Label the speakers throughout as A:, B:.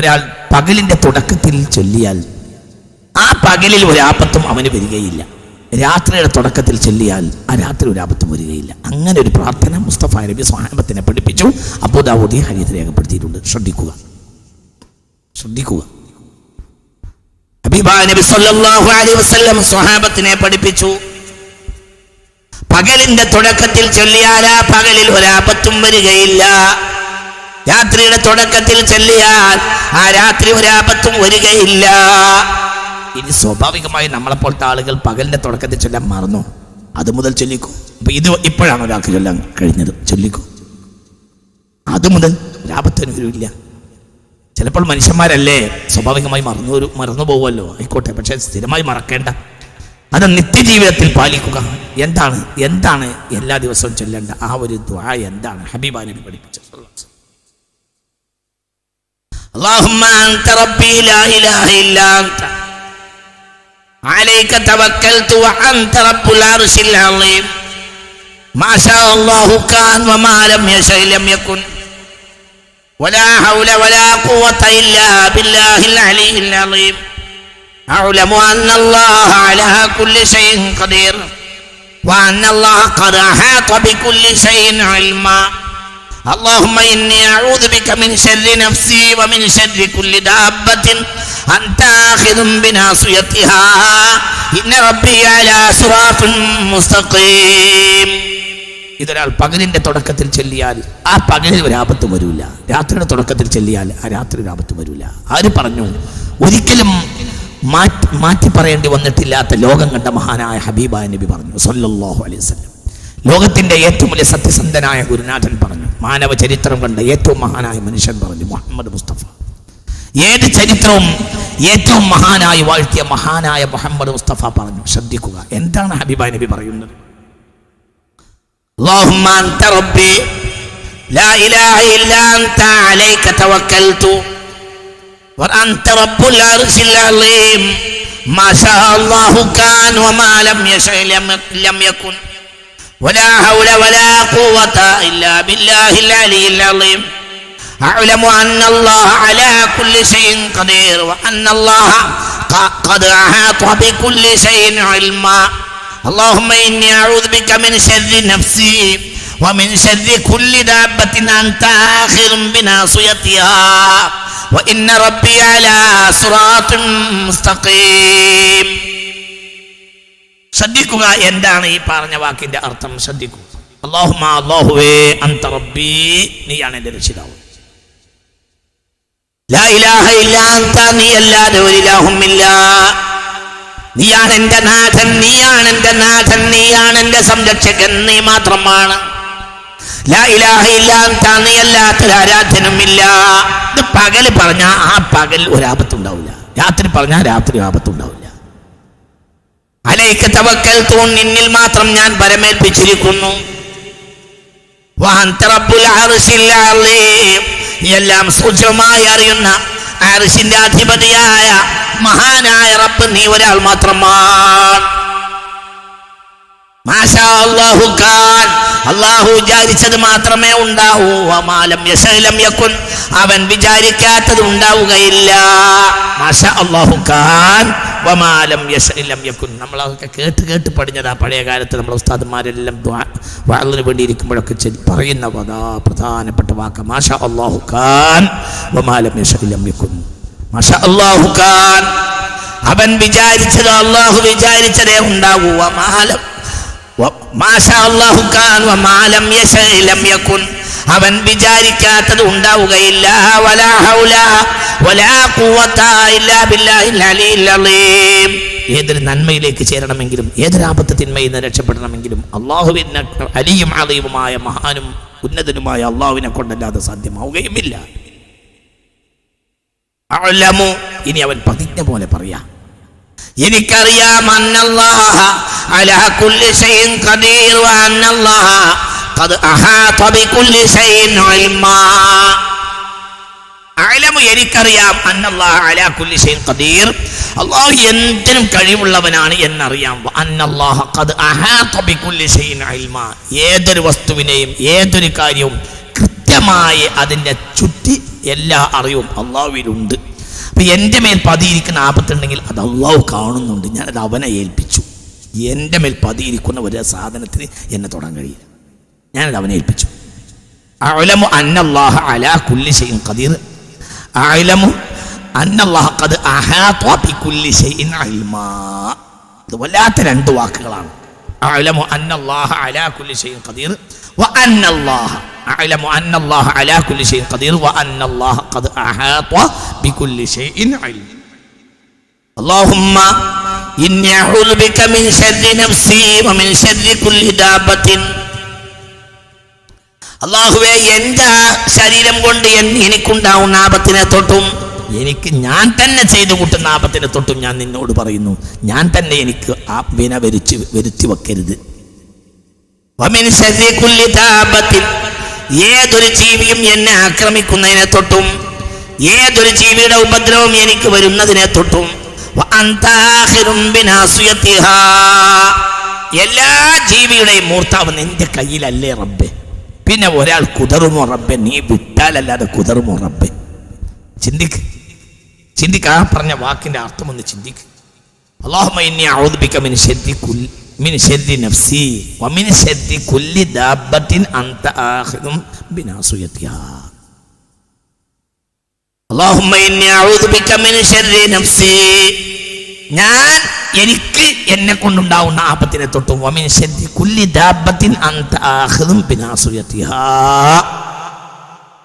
A: ഒരാൾ പകലിന്റെ തുടക്കത്തിൽ ചൊല്ലിയാൽ ആ പകലിൽ ഒരാപത്തും അവന് വരികയില്ല. രാത്രിയുടെ തുടക്കത്തിൽ ചൊല്ലിയാൽ ആ രാത്രി ഒരാപത്തും വരികയില്ല. അങ്ങനെ ഒരു പ്രാർത്ഥന മുസ്തഫ നബി സ്വാഹബത്തിനെ പഠിപ്പിച്ചു. അബൂദാവൂദി ഹരിയത്ത് രേഖപ്പെടുത്തിയിട്ടുണ്ട്. ശ്രദ്ധിക്കുക. ശ്രദ്ധിക്കുക. നബി സല്ലല്ലാഹു അലൈഹി വസല്ലം സ്വഹാബത്തിനെ പഠിപ്പിച്ചു. പകലിന്റെ തുടക്കത്തിൽ ചൊല്ലിയാൽ ആ പകലിൽ ഒരാപത്തും വരികയില്ല. രാത്രിയുടെ തുടക്കത്തിൽ ചെല്ലിയാൽ ആ രാത്രി ഒരാപത്തും വരികയില്ല. ഇനി സ്വാഭാവികമായി നമ്മളെപ്പോലത്തെ ആളുകൾ പകലിന്റെ തുടക്കത്തിൽ ചൊല്ലാൻ മറന്നു. അത് മുതൽ ചൊല്ലിക്കോ. അപ്പൊ ഇത് ഇപ്പോഴാണ് ഒരാൾക്ക് ചൊല്ലാൻ കഴിഞ്ഞത്. ചൊല്ലിക്കോ. അത് മുതൽ ഒരാപത്തിന് വരില്ല. ചിലപ്പോൾ മനുഷ്യന്മാരല്ലേ സ്വാഭാവികമായി മറന്നു വരും മറന്നു പോകുമല്ലോ ആയിക്കോട്ടെ പക്ഷെ സ്ഥിരമായി മറക്കേണ്ട. അത് നിത്യജീവിതത്തിൽ പാലിക്കുക. എന്താണ്? എന്താണ് എല്ലാ ദിവസവും ചൊല്ലേണ്ട ആ ഒരു ദ്വാ എന്താണ്? ഹബീബ നബി പഠിപ്പിച്ചത്. اللهم أنت ربي لا إله إلا أنت. عليك توكلت وأنت رب العرش العظيم. ما شاء الله كان وما لم يشأ لم يكن. ولا حول ولا قوة إلا بالله العلي العظيم. أعلم أن الله على كل شيء قدير. وأن الله قد أحاط بكل شيء علما. اللهم إني أعوذ بك من شر نفسي ومن شر كل دابة أنت آخذ بناصيتها إن ربي على صراط مستقيم ഇതൊരാൾ പകലിന്റെ തുടക്കത്തിൽ ചെല്ലിയാൽ ആ പകലിൽ ഒരു ആപത്ത് വരില്ല രാത്രിയുടെ തുടക്കത്തിൽ ചെല്ലിയാൽ ആ രാത്രി ഒരു ആപത്ത് വരില്ല ആര് പറഞ്ഞു ഒരിക്കലും മാറ്റി മാറ്റി പറയേണ്ടി വന്നിട്ടില്ലാത്ത ലോകം കണ്ട മഹാനായ ഹബീബായ നബി പറഞ്ഞു സല്ലല്ലാഹു അലൈഹി വസല്ലം ലോകത്തിന്റെ ഏറ്റവും വലിയ സത്യസന്ധനായ ഗുരുനാഥൻ പറഞ്ഞു മാനവ ചരിത്രം കണ്ട ഏറ്റവും മഹാനായ മനുഷ്യൻ പറഞ്ഞു മുഹമ്മദ് മുസ്തഫ ഏത് ചരിത്രവും ഏറ്റവും മഹാനായി വാഴ്ത്തിയ മഹാനായ മുഹമ്മദ് മുസ്തഫ പറഞ്ഞു ശ്രദ്ധിക്കുക എന്താണ് ഹബീബ നബി പറയുന്നത് اللهم أنت ربي لا إله إلا أنت عليك توكلت وأنت رب العرش العظيم ما شاء الله كان وما لم يشاء لم لم يكن ولا حول ولا قوة إلا بالله العلي العظيم. أعلم أن الله على كل شيء قدير وأن الله قد أحاط بكل شيء علما. اللهم إني أعوذ بك من شر نفسي ومن شر كل دابة أنت آخر بناصيتها. وإن ربي على صراط مستقيم. ശ്രദ്ധിക്കുക എന്താണ് ഈ പറഞ്ഞ വാക്കിന്റെ അർത്ഥം? ശ്രദ്ധിക്കുക അള്ളാഹുമ അള്ളാഹുവേ അന്ത റബ്ബി നീയാണ് എന്റെ രക്ഷിതാവ്. ഒരു നീയാണ് എന്റെ നാഥൻ നീയാണ് എന്റെ നാഥൻ നീയാണ് എന്റെ സംരക്ഷകൻ നീ മാത്രമാണ്. ലാ ഇലാഹ ഇല്ലാ അന്ത നീ അല്ലാത്തൊരു ആരാധനമില്ല ഇത് പകൽ പറഞ്ഞാൽ ആ പകൽ ഒരാപത്തുണ്ടാവില്ല. രാത്രി പറഞ്ഞാൽ രാത്രി ആപത്തുണ്ടാവില്ല. അലൈക്ക് തവക്കൽ തൂൺ നിന്നിൽ മാത്രം ഞാൻ പരമേൽപ്പിച്ചിരിക്കുന്നു. എല്ലാം സൂക്ഷ്മമായി അറിയുന്ന ആർഷിന്റെ അധിപതിയായ മഹാനായ റബ്ബ് നീ ഒരാൾ മാത്രമാണ്. അള്ളാഹു വിചാരിച്ചത് മാത്രമേ ഉണ്ടാവൂ. അവൻ വിചാരിക്കാത്തത് ഉണ്ടാവുകയില്ല. മാഷ അള്ളാഹു ഖാൻ. വമാലം യശലം യക്കുൻ നമ്മളതൊക്കെ കേട്ട് കേട്ട് പഠിഞ്ഞതാ പഴയ കാലത്ത് നമ്മളെ ഉസ്താദന്മാരെല്ലാം വാളിന് വേണ്ടി ഇരിക്കുമ്പോഴൊക്കെ ചൊല്ലി പറയുന്ന കഥാ പ്രധാനപ്പെട്ട വാക്ക്. മാഷ അള്ളാഹു ഖാൻ വമാലം യശലം യക്കുൻ മാഷാ അല്ലാഹു ഖാൻ അവൻ വിചാരിച്ചത് അള്ളാഹു വിചാരിച്ചതേ ഉണ്ടാകൂ വമാലം മാഷ അള്ളാഹു അല്ലാഹു വമാലം യശലം. അവൻ വിചാരിക്കാത്തത് ഉണ്ടാവുകയില്ല. ഏതൊരു നന്മയിലേക്ക് ചേരണമെങ്കിലും ഏതൊരു ആപത്ത് തിന്മയിൽ നിന്ന് രക്ഷപ്പെടണമെങ്കിലും അള്ളാഹുവിന് അലിയും അലീവുമായ മഹാനും ഉന്നതനുമായ അള്ളാഹുവിനെ കൊണ്ടല്ലാതെ സാധ്യമാവുകയുമില്ല അഅലമു. ഇനി അവൻ പ്രതിജ്ഞ പോലെ പറയാം എനിക്കറിയാം അന്നല്ലാഹ അലാ കുല്ലി ഷൈഇൻ ഖദീർ വ അന്നല്ലാഹ ഖദ് അഹാത ബികുല്ലി ഷൈഇൻ ഇൽമാ അഅലമു എനിക്കറിയാം അന്നല്ലാഹ അലാ കുല്ലി ഷൈഇൻ ഖദീർ. അല്ലാഹു എന്തിനും കഴിവുള്ളവനാണ് എന്നറിയാം. അന്നല്ലാഹ ഖദ് അഹാത ബികുല്ലി ഷൈഇൻ ഇൽമാ ഏതൊരു വസ്തുവിനെയും ഏതൊരു കാര്യവും കൃത്യമായി അതിന്റെ ചുറ്റി എല്ലാ അറിവും അള്ളാഹുവിലുണ്ട്. അപ്പൊ എന്റെ മേൽ പതിയിരിക്കുന്ന ആപത്തുണ്ടെങ്കിൽ അത് അള്ളാഹു കാണുന്നുണ്ട്. ഞാനത് അവനെ ഏൽപ്പിച്ചു. എന്റെ മേൽ പതിയിരിക്കുന്ന ഒരു സാധനത്തിന് എന്നെ തൊടാൻ കഴിയില്ല. ഞാനത് അവനെ ഏൽപ്പിച്ചു അഅലമു അന്നല്ലാഹ അലാ കുല്ലി ഷൈഇൻ ഖദീർ അഅലമു അന്നല്ലാഹ ഖദ് അഹാത ബികുല്ലി ഷൈഇൻ ഇൽമാ ഇത് വല്ലാത്ത രണ്ട് വാക്കുകളാണ് അഅലമു അന്നല്ലാഹ അലാ കുല്ലി ഷൈഇൻ ഖദീർ വ അന്നല്ലാഹ അഅലമു അന്നല്ലാഹ അലാ കുല്ലി ഷൈഇൻ ഖദീർ വ അന്നല്ലാഹ ഖദ് അഹാത ബികുല്ലി ഷൈഇൻ ഇൽമാ اللهم إني أعوذ بك من شر نفسي ومن شر كل دابة അള്ളാഹുവെ എന്റെ ശരീരം കൊണ്ട് എനിക്കുണ്ടാവുന്ന ആപത്തിനെ തൊട്ടും എനിക്ക് ഞാൻ തന്നെ ചെയ്തു കൂട്ടുന്ന ആപത്തിനെ തൊട്ടും ഞാൻ നിന്നോട് പറയുന്നു ഞാൻ തന്നെ എനിക്ക് ആ വിന വരുത്തി വരുത്തി വെക്കരുത്. ഏതൊരു ജീവിയും എന്നെ ആക്രമിക്കുന്നതിനെ തൊട്ടും ഏതൊരു ജീവിയുടെ ഉപദ്രവം എനിക്ക് വരുന്നതിനെ തൊട്ടും. എല്ലാ ജീവിയുടെയും മൂർത്താവ് നിന്റെ കയ്യിലല്ലേ റബ്ബെ പിന്നെ ഒരാൾ കുതറുമോ റബ്ബെ? നീ വിട്ടാലല്ലാതെ കുതറുമോ റബ്ബെ? ചിന്തിക്ക്. ചിന്തിക്ക്. ആ പറഞ്ഞ വാക്കിന്റെ അർത്ഥം ഒന്ന് ചിന്തിക്ക്. മിൻ മിൻ നഫ്സി കുല്ലി മിൻ നഫ്സി. ഞാൻ എനിക്ക് എന്നെ കൊണ്ടുണ്ടാവുന്ന ആപത്തിനെ തൊട്ടും. വമിൻ കുല്ലി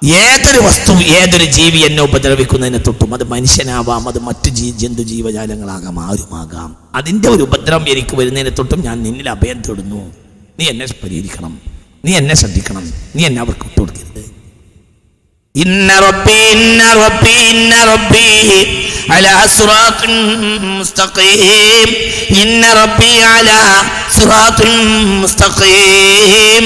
A: ഏതൊരു വസ്തു ഏതൊരു ജീവി എന്നെ ഉപദ്രവിക്കുന്നതിനെ തൊട്ടും അത് മനുഷ്യനാവാം അത് മറ്റു ജീ ജന്തു ജീവജാലങ്ങളാകാം ആരുമാകാം. അതിന്റെ ഒരു ഉപദ്രവം എനിക്ക് വരുന്നതിനെ തൊട്ടും ഞാൻ നിന്നിൽ അഭയം തേടുന്നു. നീ എന്നെ പരിഹരിക്കണം നീ എന്നെ ശ്രദ്ധിക്കണം നീ എന്നെ അവർക്ക് വിട്ടുകൊടുക്കരുത്. ഇന്ന റബ്ബി ഇന്ന റബ്ബി. മുസ്തഖീം.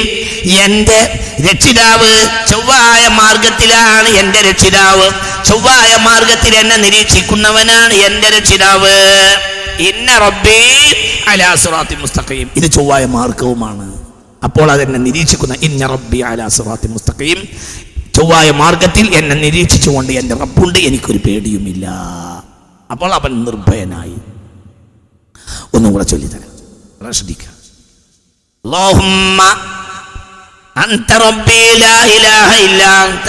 A: എന്റെ രക്ഷിതാവ് ചൊവ്വായ മാർഗത്തിലാണ് എന്റെ രക്ഷിതാവ്. ചൊവ്വായ മാർഗത്തിൽ എന്നെ നിരീക്ഷിക്കുന്നവനാണ് എന്റെ രക്ഷിതാവ്. ഇന്ന റബ്ബി അലാ സിറാത്തിൻ മുസ്തഖീം. ഇത് ചൊവ്വായ മാർഗവുമാണ്. അപ്പോൾ അതെന്നെ നിരീക്ഷിക്കുന്ന ഇന്ന റബ്ബി അലാ സിറാത്തിൻ മുസ്തഖീം. ചൊവ്വായ മാർഗത്തിൽ എന്നെ നിരീക്ഷിച്ചുകൊണ്ട് എൻ്റെ റബ്ബുണ്ട് എനിക്കൊരു പേടിയുമില്ല അപ്പോൾ അവൻ നിർഭയനായി ഒന്നും കൂടെ ചൊല്ലിത്തരാം വളരെ ശ്രദ്ധിക്കുക اللهم أنت ربي لا إله إلا أنت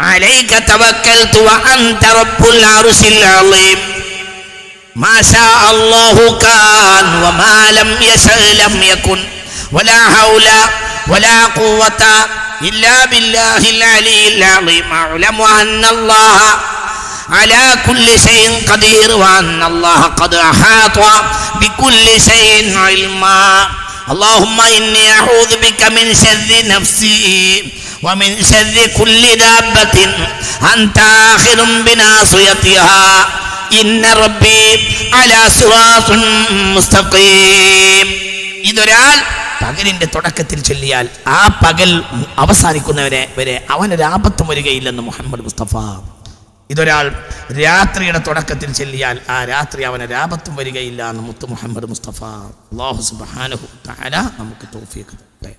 A: عليك توكلت وأنت رب العرش العظيم ما شاء الله كان وما لم يشأ لم يكن ولا حول ولا قوة إلا بالله العلي العظيم. أعلم أن الله على كل شيء قدير وأن الله قد أحاط بكل شيء علما. اللهم إني أعوذ بك من شر نفسي ومن شر كل دابة. أنت آخر بناصيتها. إن ربي على صراط مستقيم. إذ പകലിന്റെ തുടക്കത്തിൽ ചൊല്ലിയാൽ ആ പകൽ അവസാനിക്കുന്നവരെ വരെ അവനൊരു ആപത്തും വരികയില്ലെന്ന് മുഹമ്മദ് മുസ്തഫ. ഇതൊരാൾ രാത്രിയുടെ തുടക്കത്തിൽ ചെല്ലിയാൽ ആ രാത്രി അവന് രാപത്തും വരികയില്ല എന്ന് മുത്ത് മുഹമ്മദ് മുസ്തഫ. അള്ളാഹു സുബ്ഹാനഹു തആല നമുക്ക് തരട്ടെ.